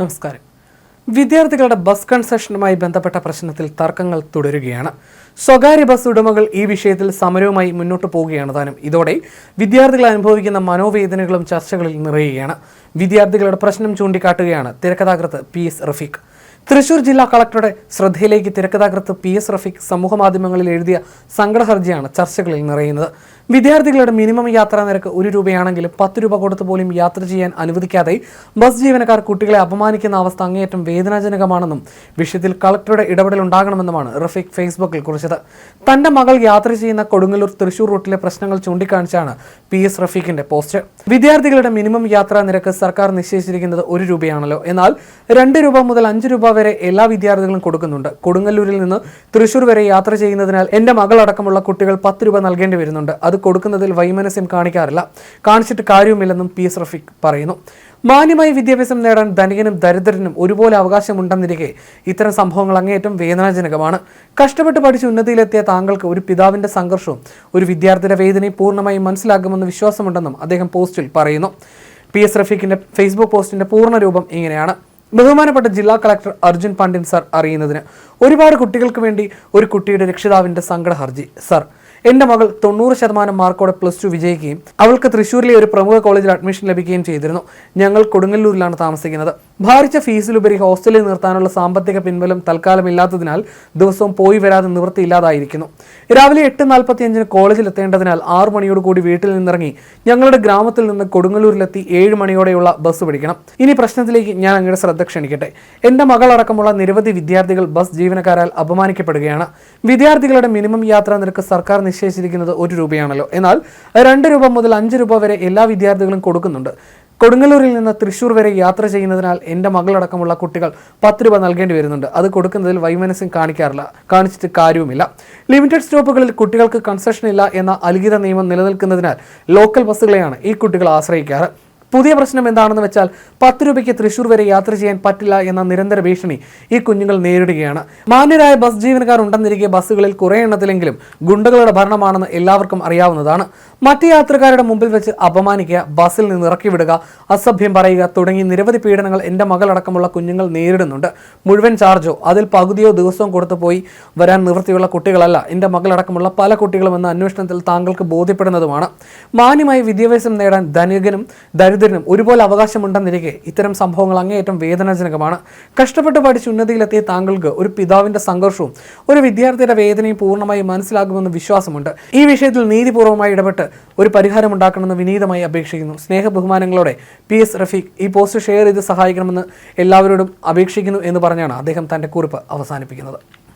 നമസ്കാരം. വിദ്യാർത്ഥികളുടെ ബസ് കൺസെഷനുമായി ബന്ധപ്പെട്ട പ്രശ്നത്തിൽ തർക്കങ്ങൾ തുടരുകയാണ്. സ്വകാര്യ ബസ് ഉടമകൾ ഈ വിഷയത്തിൽ സമരവുമായി മുന്നോട്ട് പോവുകയാണ് താനും. ഇതോടെ വിദ്യാർത്ഥികൾ അനുഭവിക്കുന്ന മനോവേദനകളും ചർച്ചകളിൽ നിറയുകയാണ്. വിദ്യാർത്ഥികളുടെ പ്രശ്നം ചൂണ്ടിക്കാട്ടുകയാണ് തിരക്കഥാകൃത്ത് പി എസ് റഫീഖ്. തൃശൂർ ജില്ലാ കളക്ടറുടെ ശ്രദ്ധയിലേക്ക് തിരക്കഥാകൃത്ത് പി എസ് റഫീഖ് സമൂഹമാധ്യമങ്ങളിൽ എഴുതിയ സങ്കട ചർച്ചകളിൽ നിറയുന്നത്. വിദ്യാർത്ഥികളുടെ മിനിമം യാത്രാ നിരക്ക് ഒരു രൂപയാണെങ്കിലും പത്ത് രൂപ കൊടുത്ത് പോലും യാത്ര ചെയ്യാൻ അനുവദിക്കാതെ ബസ് ജീവനക്കാർ കുട്ടികളെ അപമാനിക്കുന്ന അവസ്ഥ അങ്ങേയറ്റം വേദനാജനകമാണെന്നും വിഷയത്തിൽ കളക്ടറുടെ ഇടപെടൽ ഉണ്ടാകണമെന്നുമാണ് റഫീഖ് ഫേസ്ബുക്കിൽ കുറിച്ചത്. തന്റെ മകൾ യാത്ര ചെയ്യുന്ന കൊടുങ്ങല്ലൂർ തൃശൂർ റൂട്ടിലെ പ്രശ്നങ്ങൾ ചൂണ്ടിക്കാണിച്ചാണ് പി എസ് റഫീഖിന്റെ പോസ്റ്റ്. വിദ്യാർത്ഥികളുടെ മിനിമം യാത്രാ നിരക്ക് സർക്കാർ നിശ്ചയിച്ചിരിക്കുന്നത് ഒരു രൂപയാണല്ലോ. എന്നാൽ രണ്ട് രൂപ മുതൽ അഞ്ച് രൂപ വരെ എല്ലാ വിദ്യാർത്ഥികളും കൊടുക്കുന്നുണ്ട്. കൊടുങ്ങല്ലൂരിൽ നിന്ന് തൃശൂർ വരെ യാത്ര ചെയ്യുന്നതിനാൽ എന്റെ മകളടക്കമുള്ള കുട്ടികൾ പത്ത് രൂപ നൽകേണ്ടി വരുന്നുണ്ട്. അത് കൊടുക്കുന്നതിൽ വൈമനസ്യം കാണിക്കാറില്ല. കാണിച്ചിട്ട് കാര്യവുമില്ലെന്നും പി എസ് റഫീഖ് പറയുന്നു. മാന്യമായി വിദ്യാഭ്യാസം നേടാൻ ധനികനും ദരിദ്രനും ഒരുപോലെ അവകാശമുണ്ടെന്നിരിക്കെ ഇത്തരം സംഭവങ്ങൾ അങ്ങേയറ്റം വേദനാജനകമാണ്. കഷ്ടപ്പെട്ട് പഠിച്ച് ഉന്നതിയിലെത്തിയ താങ്കൾക്ക് ഒരു പിതാവിന്റെ സംഘർഷവും ഒരു വിദ്യാർത്ഥിയുടെ വേദനയും പൂർണമായും മനസ്സിലാക്കുമെന്ന് വിശ്വാസമുണ്ടെന്നും അദ്ദേഹം പോസ്റ്റിൽ പറയുന്നു. പി എസ് റഫീഖിന്റെ ഫേസ്ബുക്ക് പോസ്റ്റിന്റെ പൂർണ രൂപം ഇങ്ങനെയാണ്. ബഹുമാനപ്പെട്ട ജില്ലാ കളക്ടർ അർജുൻ പാണ്ഡ്യൻ സർ അറിയുന്നതിന് ഒരുപാട് കുട്ടികൾക്ക് വേണ്ടി ഒരു കുട്ടിയുടെ രക്ഷിതാവിന്റെ സങ്കട ഹർജി. സർ എന്റെ മകൾ തൊണ്ണൂറ് ശതമാനം മാർക്കോടെ പ്ലസ് ടു വിജയിക്കുകയും അവൾക്ക് തൃശ്ശൂരിലെ ഒരു പ്രമുഖ കോളേജിൽ അഡ്മിഷൻ ലഭിക്കുകയും ചെയ്തിരുന്നു. ഞങ്ങൾ കൊടുങ്ങല്ലൂരിലാണ് താമസിക്കുന്നത്. ഭാരിച്ച ഫീസിലുപരി ഹോസ്റ്റലിൽ നിർത്താനുള്ള സാമ്പത്തിക പിൻബലം തൽക്കാലം ഇല്ലാത്തതിനാൽ ദിവസവും പോയി വരാതെ നിവൃത്തിയില്ലാതായിരിക്കുന്നു. രാവിലെ എട്ട് നാൽപ്പത്തി അഞ്ചിന് കോളേജിൽ എത്തേണ്ടതിനാൽ ആറു മണിയോട് കൂടി വീട്ടിൽ നിന്നിറങ്ങി ഞങ്ങളുടെ ഗ്രാമത്തിൽ നിന്ന് കൊടുങ്ങല്ലൂരിലെത്തി ഏഴ് മണിയോടെയുള്ള ബസ് പിടിക്കണം. ഇനി പ്രശ്നത്തിലേക്ക് ഞാൻ അങ്ങയുടെ ശ്രദ്ധ ക്ഷണിക്കട്ടെ. എന്റെ മകളടക്കമുള്ള നിരവധി വിദ്യാർത്ഥികൾ ബസ് ജീവനക്കാരാൽ അപമാനിക്കപ്പെടുകയാണ്. വിദ്യാർത്ഥികളുടെ മിനിമം യാത്രാ നിരക്ക് സർക്കാർ നിശ്ചയിച്ചിരിക്കുന്നത് ഒരു രൂപയാണല്ലോ. എന്നാൽ രണ്ട് രൂപ മുതൽ അഞ്ച് രൂപ വരെ എല്ലാ വിദ്യാർത്ഥികളും കൊടുക്കുന്നുണ്ട്. കൊടുങ്ങല്ലൂരിൽ നിന്ന് തൃശ്ശൂർ വരെ യാത്ര ചെയ്യുന്നതിനാൽ എന്റെ മകളടക്കമുള്ള കുട്ടികൾ പത്ത് രൂപ നൽകേണ്ടി വരുന്നുണ്ട്. അത് കൊടുക്കുന്നതിൽ വൈമനസ്യം കാണിക്കാറില്ല. കാണിച്ചിട്ട് കാര്യവുമില്ല. ലിമിറ്റഡ് സ്റ്റോപ്പുകളിൽ കുട്ടികൾക്ക് കൺസെഷൻ ഇല്ല എന്ന അലിഖിത നിയമം നിലനിൽക്കുന്നതിനാൽ ലോക്കൽ ബസ്സുകളെയാണ് ഈ കുട്ടികൾ ആശ്രയിക്കാറ്. പുതിയ പ്രശ്നം എന്താണെന്ന് വെച്ചാൽ പത്ത് രൂപയ്ക്ക് തൃശൂർ വരെ യാത്ര ചെയ്യാൻ പറ്റില്ല എന്ന നിരന്തര ഭീഷണി ഈ കുഞ്ഞുങ്ങൾ നേരിടുകയാണ്. മാന്യരായ ബസ് ജീവനക്കാർ ഉണ്ടെന്നിരിക്കെ ബസ്സുകളിൽ കുറേ എണ്ണത്തിലെങ്കിലും ഗുണ്ടകളുടെ ഭരണമാണെന്ന് എല്ലാവർക്കും അറിയാവുന്നതാണ്. മറ്റ് യാത്രക്കാരുടെ മുമ്പിൽ വെച്ച് അപമാനിക്കുക ബസ്സിൽ നിന്ന് ഇറക്കി വിടുക അസഭ്യം പറയുക തുടങ്ങി നിരവധി പീഡനങ്ങൾ എന്റെ മകളടക്കമുള്ള കുഞ്ഞുങ്ങൾ നേരിടുന്നുണ്ട്. മുഴുവൻ ചാർജോ അതിൽ പകുതിയോ ദിവസവും കൊടുത്തു പോയി വരാൻ നിവൃത്തിയുള്ള കുട്ടികളല്ല. എന്റെ മകളടക്കമുള്ള പല കുട്ടികളും എന്ന അന്വേഷണത്തിൽ താങ്കൾക്ക് ബോധ്യപ്പെടുന്നതുമാണ്. മാന്യമായി വിദ്യാഭ്യാസം നേടാൻ ധനികനും ദരിദ്രനും ഒരുപോലെ അവകാശമുണ്ടെന്നിരിക്കെ ഇത്തരം സംഭവങ്ങൾ അങ്ങേയറ്റം വേദനാജനകമാണ്. കഷ്ടപ്പെട്ട് പഠിച്ച് ഉന്നതിയിലെത്തിയ താങ്കൾക്ക് ഒരു പിതാവിന്റെ സംഘർഷവും ഒരു വിദ്യാർത്ഥിയുടെ വേദനയും പൂർണമായി മനസ്സിലാകുമെന്ന് വിശ്വാസമുണ്ട്. ഈ വിഷയത്തിൽ നീതിപൂർവമായി ഇടപെട്ട് ഒരു പരിഹാരം ഉണ്ടാക്കണമെന്ന് വിനീതമായി അപേക്ഷിക്കുന്നു. സ്നേഹ ബഹുമാനങ്ങളോടെ പി എസ് റഫീഖ് ഈ പോസ്റ്റ് ഷെയർ ചെയ്ത് സഹായിക്കണമെന്ന് എല്ലാവരോടും അപേക്ഷിക്കുന്നു എന്ന് പറഞ്ഞാണ് അദ്ദേഹം തന്റെ കുറിപ്പ് അവസാനിപ്പിക്കുന്നത്.